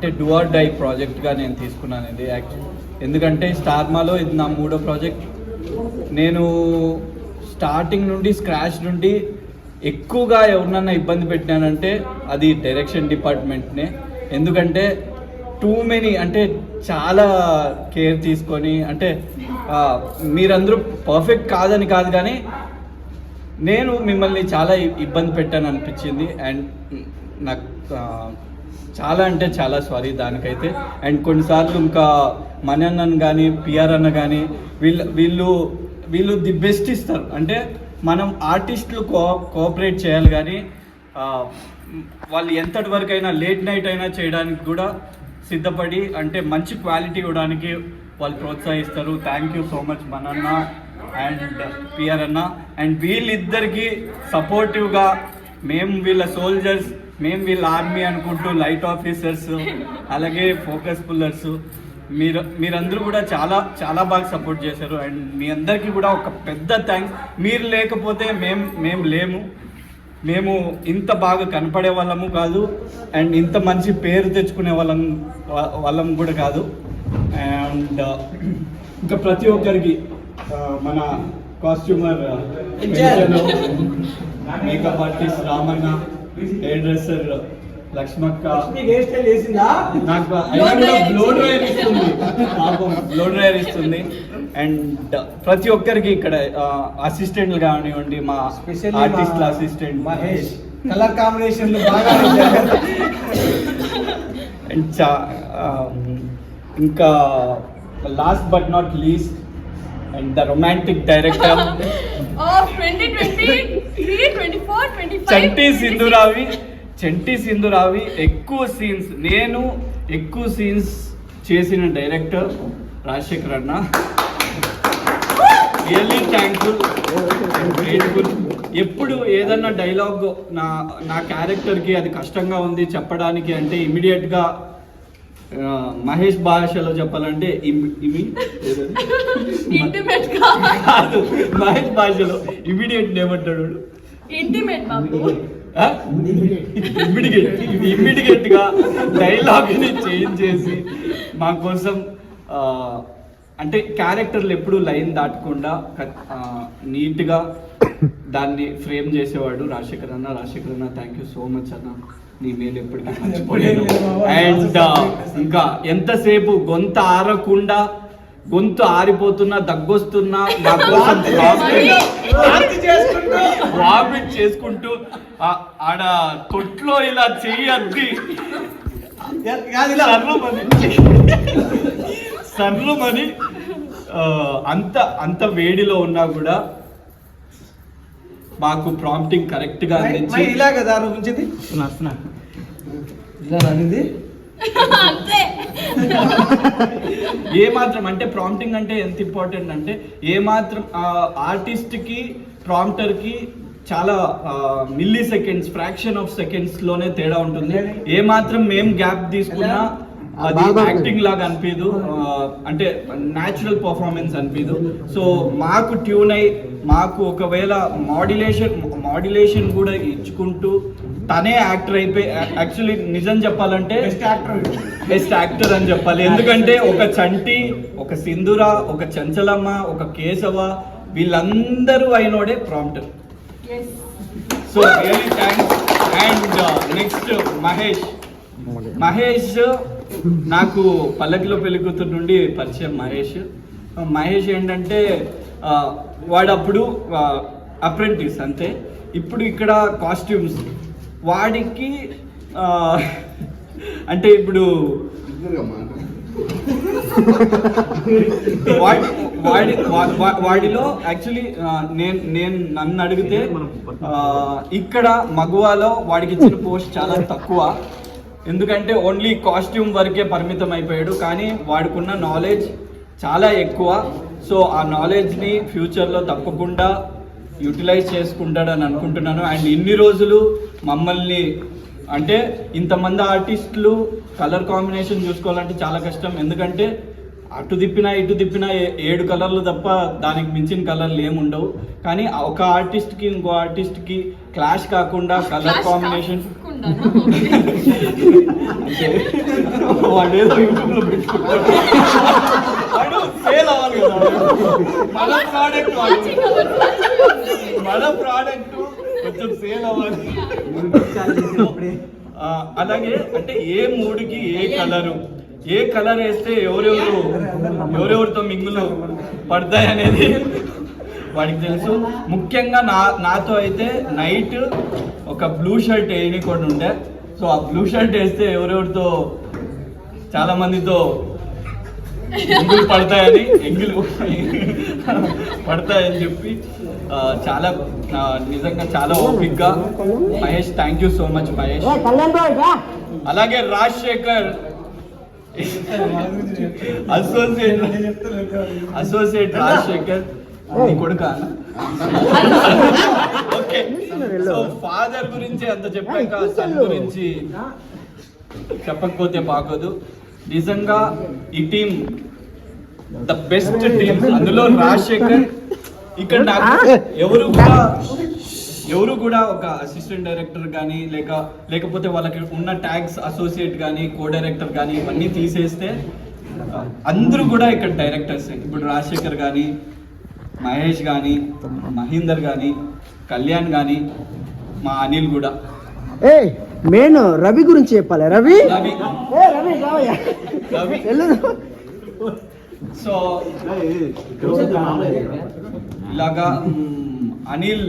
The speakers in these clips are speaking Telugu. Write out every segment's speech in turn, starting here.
అంటే డూఆర్ డై ప్రాజెక్ట్గా నేను తీసుకున్నాను ఇది యాక్చువల్ ఎందుకంటే స్టార్మాలో ఇది నా మూడో ప్రాజెక్ట్ నేను స్టార్టింగ్ నుండి స్క్రాచ్ నుండి ఎక్కువగా ఎవరినన్నా ఇబ్బంది పెట్టినానంటే అది డైరెక్షన్ డిపార్ట్మెంట్నే ఎందుకంటే టూ మెనీ అంటే చాలా కేర్ తీసుకొని అంటే మీరందరూ పర్ఫెక్ట్ కాదని కాదు కానీ నేను మిమ్మల్ని చాలా ఇబ్బంది పెట్టాను అనిపించింది అండ్ నాకు చాలా అంటే చాలా సారీ దానికైతే. అండ్ కొన్నిసార్లు ఇంకా మన అన్నను కానీ పిఆర్ అన్న కానీ వీళ్ళు వీళ్ళు వీళ్ళు ది బెస్ట్ ఇస్తారు. అంటే మనం ఆర్టిస్టులు కో కోఆపరేట్ చేయాలి కానీ వాళ్ళు ఎంతటి వరకు అయినా లేట్ నైట్ అయినా చేయడానికి కూడా సిద్ధపడి అంటే మంచి క్వాలిటీ ఇవ్వడానికి వాళ్ళు ప్రోత్సహిస్తారు. థ్యాంక్ యూ సో మచ్ మనన్న అండ్ పిఆర్ అన్న అండ్ వీళ్ళిద్దరికీ సపోర్టివ్గా మేము వీళ్ళ సోల్జర్స్ మేము వీళ్ళ ఆర్మీ అనుకుంటూ లైట్ ఆఫీసర్స్ అలాగే ఫోకస్ పుల్లర్స్ మీరు మీరందరూ కూడా చాలా చాలా బాగా సపోర్ట్ చేశారు. అండ్ మీ అందరికీ కూడా ఒక పెద్ద థ్యాంక్స్. మీరు లేకపోతే మేము మేము లేము. మేము ఇంత బాగా కనపడే వాళ్ళము కాదు. అండ్ ఇంత మంచి పేరు తెచ్చుకునే వాళ్ళం వాళ్ళం కూడా కాదు. అండ్ ఇంకా ప్రతి ఒక్కరికి మన costumer makeup artist Ramanna hair dresser Lakshmakka. నాకు బ్లో డ్రైయర్ ఇస్తుంది. పాపం బ్లో డ్రైయర్ ఇస్తుంది. అండ్ ప్రతి ఒక్కరికి ఇక్కడ అసిస్టెంట్లు కానివ్వండి మా ఆర్టిస్ట్ల అసిస్టెంట్ మహేష్. కలర్ కాంబినేషన్ బాగా అండ్ చా um, ఇంకా last but not least and the romantic director of 2023, 24, 25. Chanti 26. Sindhuravi Chanti Sindhuravi ఎక్కువ సీన్స్ నేను ఎక్కువ సీన్స్ చేసిన డైరెక్టర్ రాజశేఖర్ అన్న రియల్లీ థ్యాంక్ఫుల్ గ్రేట్ఫుల్ ఎప్పుడు ఏదన్నా డైలాగ్ నా నా క్యారెక్టర్కి అది కష్టంగా ఉంది చెప్పడానికి అంటే ఇమీడియట్గా మహేష్ భాషలో చెప్పాలంటే గా. కాదు మహేష్ భాషలో ఇమీడియట్ ఏమంటాడు బాబు. ఇమ్మీడియట్ ఇమ్మీడియట్గా డైలాగ్ని చేంజ్ చేసి మా కోసం అంటే క్యారెక్టర్లు ఎప్పుడు లైన్ దాటకుండా నీట్గా దాన్ని ఫ్రేమ్ చేసేవాడు రాజశేఖర్ అన్న. రాజశేఖర్ అన్న థ్యాంక్ యూ సో మచ్ అన్న. నీ మీద ఎప్పటికీ మర్చిపోలేను. అండ్ ఇంకా ఎంతసేపు గొంత ఆరకుండా గొంతు ఆరిపోతున్నా దగ్గొస్తున్నా నా కోసం వామిట్ చేసుకుంటూ. ఆ- ఆడ తొట్లో ఇలా చెయ్యద్ది సర్రమని సర్రమని అంత అంత వేడిలో ఉన్నా కూడా మాకు ప్రాంప్టింగ్ కరెక్ట్గా అందించి ఇలా కదా ఉంచింది? ఇలా అనేది అంతే. ఏ మాత్రం అంటే ప్రాంప్టింగ్ అంటే ఎంత ఇంపార్టెంట్ అంటే ఏ మాత్రం ఆర్టిస్ట్కి ప్రాంప్టర్కి చాలా మిల్లీ సెకండ్స్ ఫ్రాక్షన్ ఆఫ్ సెకండ్స్లోనే తేడా ఉంటుంది. ఏ మాత్రం మేము గ్యాప్ తీసుకున్నా అది యాక్టింగ్ లాగా అనిపించదు అంటే న్యాచురల్ పర్ఫార్మెన్స్ అనిపించదు సో మాకు ట్యూన్ అయి మాకు ఒకవేళ మాడ్యులేషన్ మాడ్యులేషన్ కూడా ఇచ్చుకుంటూ తనే యాక్టర్ అయిపోయి యాక్చువల్లీ నిజం చెప్పాలంటే బెస్ట్ యాక్టర్ బెస్ట్ యాక్టర్ అని చెప్పాలి. ఎందుకంటే ఒక చంటి ఒక సింధుర ఒక చంచలమ్మ ఒక కేశవ వీళ్ళందరూ అయినోడే prompt Yes. So really thanks and next Mahesh. Mahesh నాకు పల్లకిలో పెళ్ళికూతురు నుండి పరిచయం మహేష్. మహేష్ ఏంటంటే వాడప్పుడు వాడు అప్పుడు అప్రెంటిస్ అంతే. ఇప్పుడు ఇక్కడ కాస్ట్యూమ్స్ వాడికి అంటే ఇప్పుడు వాడి వాడి వా- వాడిలో యాక్చువల్లీ నేను నేను నన్ను అడిగితే ఇక్కడ మగువాలో వాడికి ఇచ్చిన పోస్ట్ చాలా తక్కువ. ఎందుకంటే ఓన్లీ కాస్ట్యూమ్ వరకే పరిమితం అయిపోయాడు కానీ వాడికున్న నాలెడ్జ్ చాలా ఎక్కువ. సో ఆ నాలెడ్జ్ని ఫ్యూచర్లో తప్పకుండా యూటిలైజ్ చేసుకుంటాడని అనుకుంటున్నాను. అండ్ ఇన్ని రోజులు మమ్మల్ని అంటే ఇంతమంది ఆర్టిస్టులు కలర్ కాంబినేషన్ చూసుకోవాలంటే చాలా కష్టం. ఎందుకంటే అటు తిప్పినా ఇటు తిప్పినా ఏడు కలర్లు తప్ప దానికి మించిన కలర్లు ఏమి ఉండవు. కానీ ఒక ఆర్టిస్ట్కి ఇంకో ఆర్టిస్ట్కి క్లాష్ కాకుండా కలర్ కాంబినేషన్ వాడు ఏదో పెట్టుకుంటాడు. సేల్ అవ్వాలి కదా. మన ప్రోడక్ట్ మన ప్రోడక్ట్ కొంచెం సేల్ అవ్వాలి. అలాగే అంటే ఏ మూడుకి ఏ కలరు ఏ కలర్ వేస్తే ఎవరెవరు ఎవరెవరితో మింగులు పడతాయి అనేది వాడికి తెలుసు ముఖ్యంగా నా నాతో అయితే నైట్ ఒక బ్లూ షర్ట్ వేయనికుండా ఉండే సో ఆ బ్లూ షర్ట్ వేస్తే ఎవరెవరితో చాలా మందితో ఎంగులు పడతాయని ఎంగులు పడతాయని చెప్పి చాలా నిజంగా చాలా ఓపిక్గా Mahesh thank you so much Mahesh అలాగే రాజశేఖర్ అసోసియేట్ అసోసియేట్ రాజశేఖర్ నీ కొడుక? ఫాదర్ గురించి అంత చెప్పాక సన్ గురించి చెప్పకపోతే బాగోదు. నిజంగా ఈ టీం ద బెస్ట్ టీం అందులో రాజశేఖర్. ఇక్కడ నాకు ఎవరు కూడా ఎవరు కూడా ఒక అసిస్టెంట్ డైరెక్టర్ కానీ లేక లేకపోతే వాళ్ళకి ఉన్న ట్యాగ్స్ అసోసియేట్ కానీ కో డైరెక్టర్ కానీ ఇవన్నీ తీసేస్తే అందరూ కూడా ఇక్కడ డైరెక్టర్స్ ఇప్పుడు రాజశేఖర్ కానీ మహేష్ కానీ మహీందర్ కానీ కళ్యాణ్ కానీ మా అనిల్ కూడా. ఏ మెయిన్ రవి గురించి చెప్పాలి. రవి? రవి. రవి సో ఇలాగా అనిల్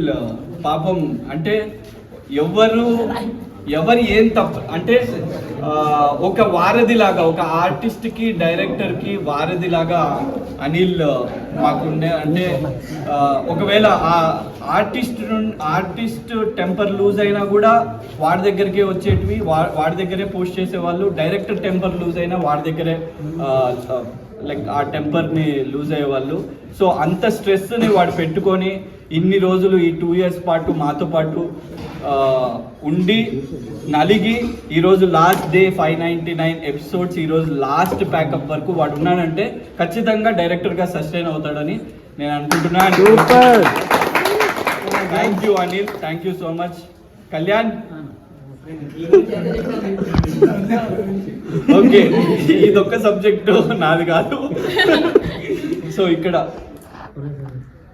పాపం అంటే ఎవరు ఎవరు ఏం తప్పు అంటే ఒక వారధి లాగా ఒక ఆర్టిస్ట్కి డైరెక్టర్కి వారధి లాగా అనిల్ మాకుండే అంటే ఒకవేళ ఆ ఆర్టిస్ట్ ఆర్టిస్ట్ టెంపర్ లూజ్ అయినా కూడా వాడి దగ్గరికే వచ్చేటివి వా- వాడి దగ్గరే పోస్ట్ చేసేవాళ్ళు డైరెక్టర్ టెంపర్ లూజ్ అయినా వాడి దగ్గరే లైక్ ఆ టెంపర్ని లూజ్ అయ్యేవాళ్ళు. సో అంత స్ట్రెస్ని వాడు పెట్టుకొని ఇన్ని రోజులు ఈ టూ ఇయర్స్ పాటు మాతో పాటు ఉండి నలిగి ఈరోజు last day five ninety nine episodes ఈరోజు లాస్ట్ ప్యాకప్ వరకు వాడు ఉన్నాడంటే ఖచ్చితంగా డైరెక్టర్గా సస్టైన్ అవుతాడని నేను అనుకుంటున్నాను thank you Anil thank you so much Kalyan okay ఇదొక్క subject నాది కాదు. సో ఇక్కడ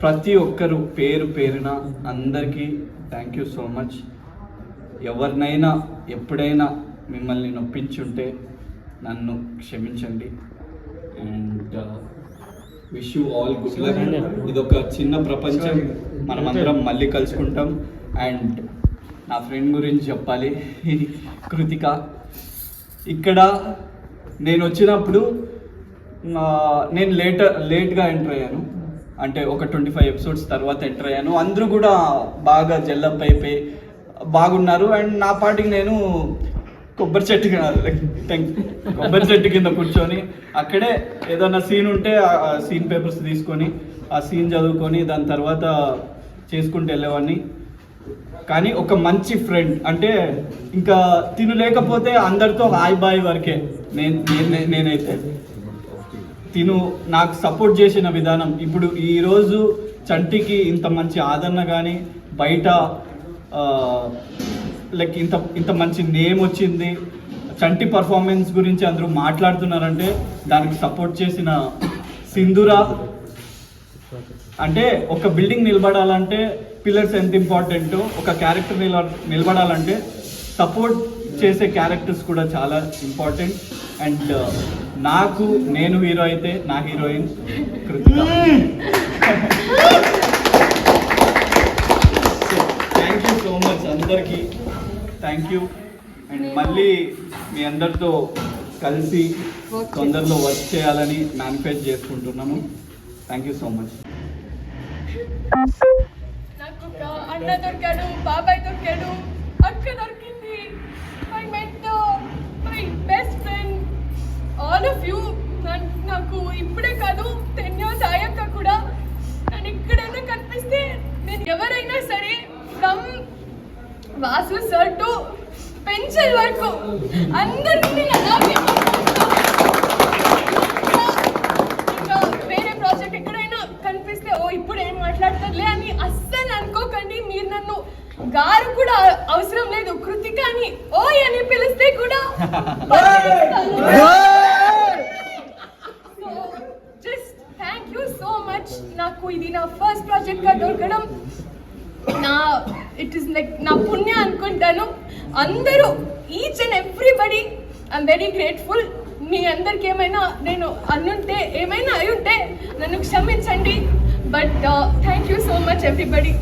ప్రతి ఒక్కరు పేరు పేరున అందరికీ థ్యాంక్ యూ సో మచ్ ఎవరినైనా ఎప్పుడైనా మిమ్మల్ని నొప్పించుంటే నన్ను క్షమించండి. And wish you all good luck ఇది ఒక చిన్న ప్రపంచం. మనమందరం మళ్ళీ కలుసుకుంటాం. అండ్ నా ఫ్రెండ్ గురించి చెప్పాలి. కృతిక ఇక్కడ నేను వచ్చినప్పుడు నేను లేట్ లేట్గా ఎంటర్ అయ్యాను. అంటే ఒక ట్వంటీ ఫైవ్ ఎపిసోడ్స్ తర్వాత ఎంటర్ అయ్యాను. అందరూ కూడా బాగా జల్లప్ అయిపోయి బాగున్నారు. అండ్ నా పాటికి నేను కొబ్బరి చెట్టు థ్యాంక్ కొబ్బరి చెట్టు కింద కూర్చొని అక్కడే ఏదైనా సీన్ ఉంటే ఆ సీన్ పేపర్స్ తీసుకొని ఆ సీన్ చదువుకొని దాని తర్వాత చేసుకుంటూ వెళ్ళేవాడిని. కానీ ఒక మంచి ఫ్రెండ్ అంటే ఇంకా తిను లేకపోతే అందరితో హాయ్ బాయ్ వరకే. నేను నేను- నేనైతే. తిను నాకు సపోర్ట్ చేసిన విధానం. ఇప్పుడు ఈరోజు చంటికి ఇంత మంచి ఆదరణ కానీ బయట లైక్ ఇంత ఇంత మంచి నేమ్ వచ్చింది. చంటి పర్ఫార్మెన్స్ గురించి అందరూ మాట్లాడుతున్నారంటే దానికి సపోర్ట్ చేసిన సింధురా. అంటే ఒక బిల్డింగ్ నిలబడాలంటే పిల్లర్స్ ఎంత ఇంపార్టెంటో ఒక క్యారెక్టర్ నిల నిలబడాలంటే సపోర్ట్ చేసే క్యారెక్టర్స్ కూడా చాలా ఇంపార్టెంట్ అండ్ నాకు నేను హీరో అయితే నా heroine Krithika. Thank you so much అందరికీ. థ్యాంక్ యూ అండ్ మళ్ళీ మీ అందరితో కలిసి తొందరలో వర్క్ చేయాలని మేనిఫెస్ట్ చేసుకుంటున్నాను థ్యాంక్ యూ సో మచ్ అన్న దొరికాడు బాబాయ్ దొరికాడు అక్క దొరికింది. My mentor my best friend all of you నాకు ఇప్పుడే కాదు టెన్ ఇయర్స్ అయ్యాక కూడా. నేను ఎక్కడైనా కనిపిస్తే నేను ఎవరైనా సరే from Vasu sir to pension వరకు అందరినీ వేరే ప్రాజెక్ట్ ఎక్కడైనా కనిపిస్తే ఓ ఇప్పుడు ఏం మాట్లాడతారులే అని అస్సలు అనుకోకండి. మీరు నన్ను గారు కూడా అవసరం లేదు కృతిక అని ఓయ్ అని పిలిస్తే కూడా ఇట్ ఇస్ లైక్ నా పుణ్య అనుకుంటాను. అందరూ each and everybody I'm very grateful మీ అందరికి ఏమైనా నేను అన్నుంటే ఏమైనా అయి ఉంటే నన్ను క్షమించండి. But thank you so much everybody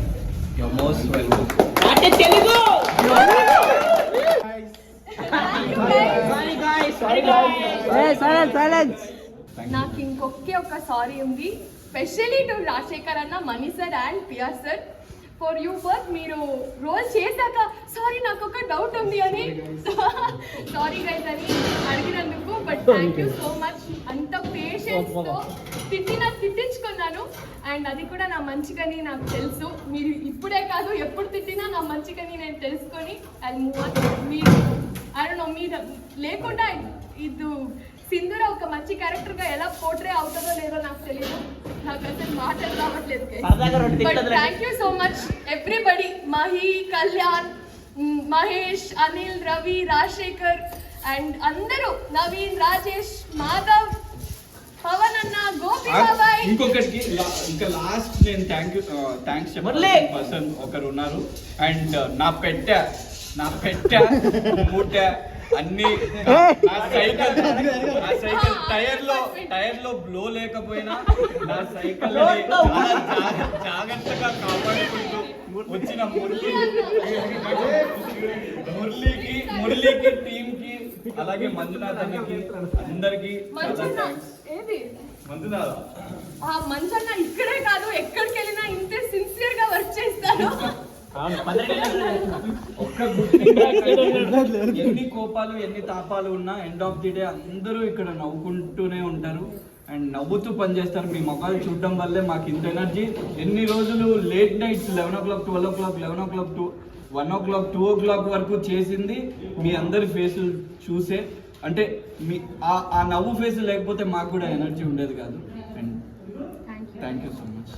నాకు ఇంకొకే ఒక సారీ ఉంది. స్పెషలీ టు రాజశేఖర్ అన్న మణి సార్ అండ్ పియర్ సార్ ఫర్ యూ వర్క్ మీరు రోల్ చేశాక సారీ నాకు ఒక డౌట్ ఉంది అని. సారీ గైస్ అని అడిగినందుకు but thank you so much అంత పేషెన్స్తో తిట్టిన తిట్టించుకున్నాను. అండ్ అది కూడా నా మంచిగని నాకు తెలుసు. మీరు ఇప్పుడే కాదు ఎప్పుడు తిట్టినా నా మంచిగని నేను తెలుసుకొని అది మూవ్ మీరు అరే మీరు లేకుండా ఇది సింధూర ఒక మంచి క్యారెక్టర్గా ఎలా పోర్ట్రే అవుతుందో లేదో నాకు తెలియదు నాకు అసలు మాటలు రావట్లేదు thank you so much everybody Mahi Kalyan Mahesh Anil Ravi Rajasekhar and అందరూ నవీన్ రాజేష్ మాధవ్ పవన్ అన్న గోపి బాబాయ్. ఇంకొకరికి లా- ఇంకా లాస్ట్ నేను థ్యాంక్ యూ థ్యాంక్స్ చెప్పాలి. పర్సన్ ఒకరు ఉన్నారు. అండ్ నా పెట్ట నా పెట్ట మూట అన్ని నా సైకిల్ నా సైకిల్ టైర్లో టైర్లో బ్లో లేకపోయినా నా సైకిల్ జాగ్రత్తగా కాపాడుకుంటూ వచ్చిన మురళి మురళికి మురళికి టీమ్కి అలాగే మంజునాథ్ అన్నకి అందరికి మంజునాథ్? ఆ మంచన్న ఇక్కడే కాదు ఎక్కడికి వెళ్ళినా ఇంతే సిన్సియర్గా వర్క్ చేస్తాను. ఎన్ని కోపాలు ఎన్ని తాపాలు ఉన్నా ఎండ్ ఆఫ్ ది డే అందరూ ఇక్కడ నవ్వుకుంటూనే ఉంటారు. అండ్ నవ్వుతూ పనిచేస్తారు. మీ మొఖాలు చూడడం వల్లే మాకు ఇంత ఎనర్జీ ఎన్ని రోజులు late nights eleven o'clock twelve o'clock eleven o'clock to one o'clock two o'clock వరకు చేసింది మీ అందరి ఫేసులు చూసే. అంటే మీ ఆ నవ్వు ఫేస్ లేకపోతే మాకు కూడా ఎనర్జీ ఉండేది కాదు. And thank you so much